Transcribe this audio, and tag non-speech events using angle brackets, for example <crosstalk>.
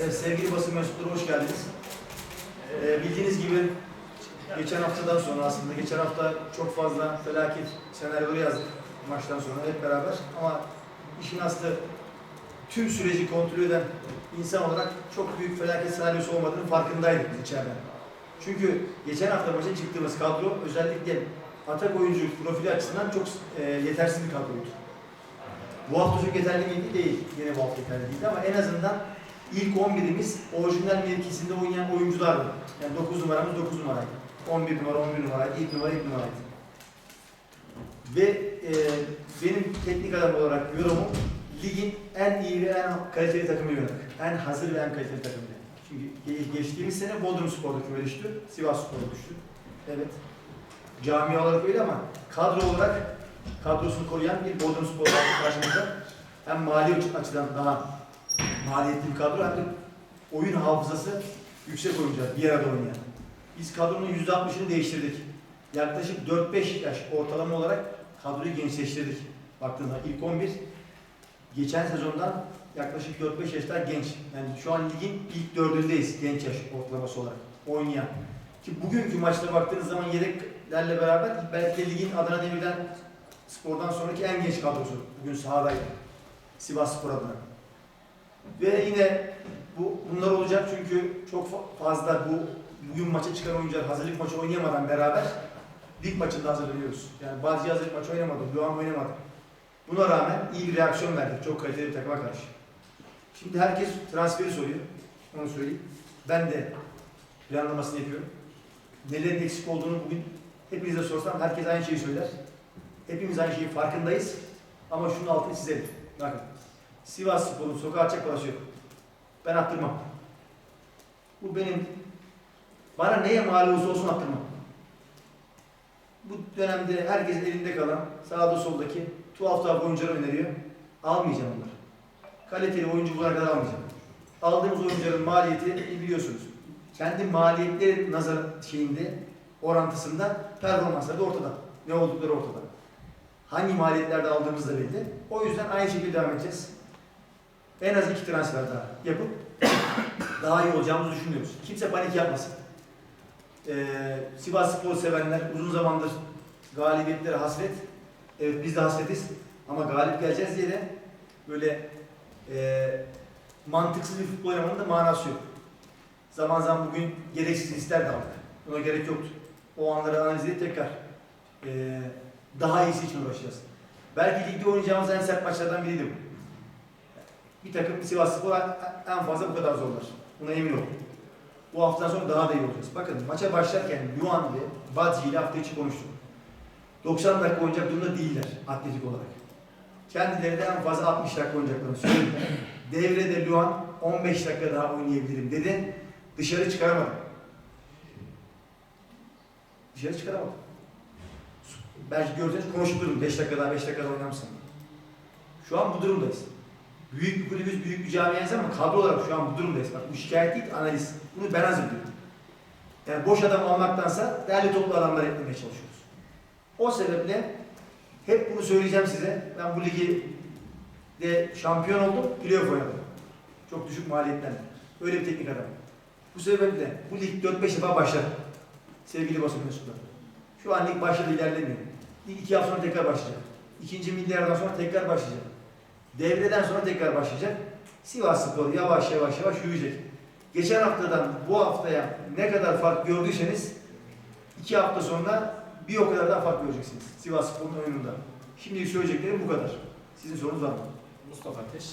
Evet, sevgili basın mensupları hoş geldiniz. Ee, bildiğiniz gibi geçen haftadan sonra aslında geçen hafta çok fazla felaket senaryoları yazdık maçtan sonra hep beraber ama işin aslı tüm süreci kontrol eden insan olarak çok büyük felaket senaryosu olmadığının farkındaydık biz içeriden. Çünkü geçen hafta maça çıktığımız kadro özellikle atak oyuncu profili açısından çok e, yetersiz bir kadroydu. Bu hafta çok yeterli miydi? Değil. Yine bu hafta yeterli değildi ama en azından ilk 11'imiz orijinal mevkisinde oynayan oyunculardı. Yani 9 numaramız 9 numaraydı. 11 numara 11 numaraydı, ilk numara ilk numaraydı. Ve e, benim teknik adam olarak yorumum ligin en iyi ve en kaliteli takımı yönelik. En hazır ve en kaliteli takımı. Çünkü ge- geçtiğimiz sene Bodrum Spor'da küme düştü, Sivas Spor'da düştü. Evet. Cami olarak öyle ama kadro olarak kadrosunu koruyan bir Bodrum Spor var karşımızda. Hem mali açıdan daha maliyetli bir kadro hem oyun hafızası yüksek oyuncular bir arada oynayan. Biz kadronun %60'ını değiştirdik. Yaklaşık 4-5 yaş ortalama olarak kadroyu gençleştirdik. Baktığında ilk 11 geçen sezondan yaklaşık 4-5 yaşlar genç. Yani şu an ligin ilk dördündeyiz genç yaş ortalaması olarak oynayan. Ki bugünkü maçta baktığınız zaman yedeklerle beraber belki ligin Adana Demir'den spordan sonraki en genç kadrosu bugün sahadaydı. Sivas Spor adına. Ve yine bu bunlar olacak çünkü çok fa- fazla bu bugün maça çıkan oyuncular hazırlık maçı oynayamadan beraber lig maçında hazırlanıyoruz. Yani bazı hazırlık maçı oynamadı, Doğan oynamadı. Buna rağmen iyi bir reaksiyon verdik çok kaliteli bir takıma karşı. Şimdi herkes transferi soruyor. Onu söyleyeyim. Ben de planlamasını yapıyorum. Nelerin eksik olduğunu bugün hepinize sorsam herkes aynı şeyi söyler. Hepimiz aynı şeyin farkındayız. Ama şunun altını çizelim. Bakın. Sivas Spor'un sokağa parası yok. Ben attırmam. Bu benim bana neye mal olursa olsun attırmam. Bu dönemde herkesin elinde kalan sağda soldaki tuhaf tuhaf oyuncuları öneriyor. Almayacağım onları. Kaliteli oyuncu bulana kadar almayacağım. Aldığımız oyuncuların maliyeti biliyorsunuz. Kendi maliyetleri nazar şeyinde orantısında performansları da ortada. Ne oldukları ortada. Hangi maliyetlerde aldığımız da belli. O yüzden aynı şekilde devam edeceğiz. En az iki transfer daha yapıp <coughs> daha iyi olacağımızı düşünüyoruz. Kimse panik yapmasın. Ee, Sivas Spor sevenler uzun zamandır galibiyetlere hasret. Evet biz de hasretiz. Ama galip geleceğiz diye de böyle e, mantıksız bir futbol oynamanın da manası yok. Zaman zaman bugün gereksiz riskler de aldık. Buna gerek yoktu. O anları analiz edip tekrar e, daha iyisi için uğraşacağız. Belki ligde oynayacağımız en sert maçlardan biriydi bu. Bir takım Sivas Spor en fazla bu kadar zorlar. Buna emin olun. Bu haftadan sonra daha da iyi olacağız. Bakın maça başlarken Yuan ve Badji ile hafta içi konuştuk. 90 dakika oynayacak durumda değiller atletik olarak. Kendileri de en fazla 60 dakika oynayacaklarını söylediler. Devrede Luan 15 dakika daha oynayabilirim dedi. Dışarı çıkaramadı. Dışarı çıkaramadı. Belki görseniz konuşup durun. 5 dakika daha 5 dakika daha oynamışsın. Şu an bu durumdayız. Büyük bir kulübüz, büyük bir camiayız ama kadro olarak şu an bu durumdayız. Bak bu şikayet değil, analiz. Bunu ben hazırlıyorum. Yani boş adam almaktansa değerli toplu adamlar eklemeye çalışıyoruz. O sebeple hep bunu söyleyeceğim size. Ben bu ligi de şampiyon oldum, playoff oynadım. Çok düşük maliyetten. Öyle bir teknik adam. Bu sebeple bu lig 4-5 defa başlar. Sevgili basın mensupları. Şu an lig başladı ilerlemiyor. Lig 2 hafta sonra tekrar başlayacak. İkinci milyardan sonra tekrar başlayacak. Devreden sonra tekrar başlayacak. Sivas Spor yavaş yavaş yavaş yürüyecek. Geçen haftadan bu haftaya ne kadar fark gördüyseniz iki hafta sonra bir o kadar daha fark göreceksiniz. Sivas Spor'un oyununda. Şimdilik söyleyeceklerim bu kadar. Sizin sorunuz var mı? Mustafa Ateş.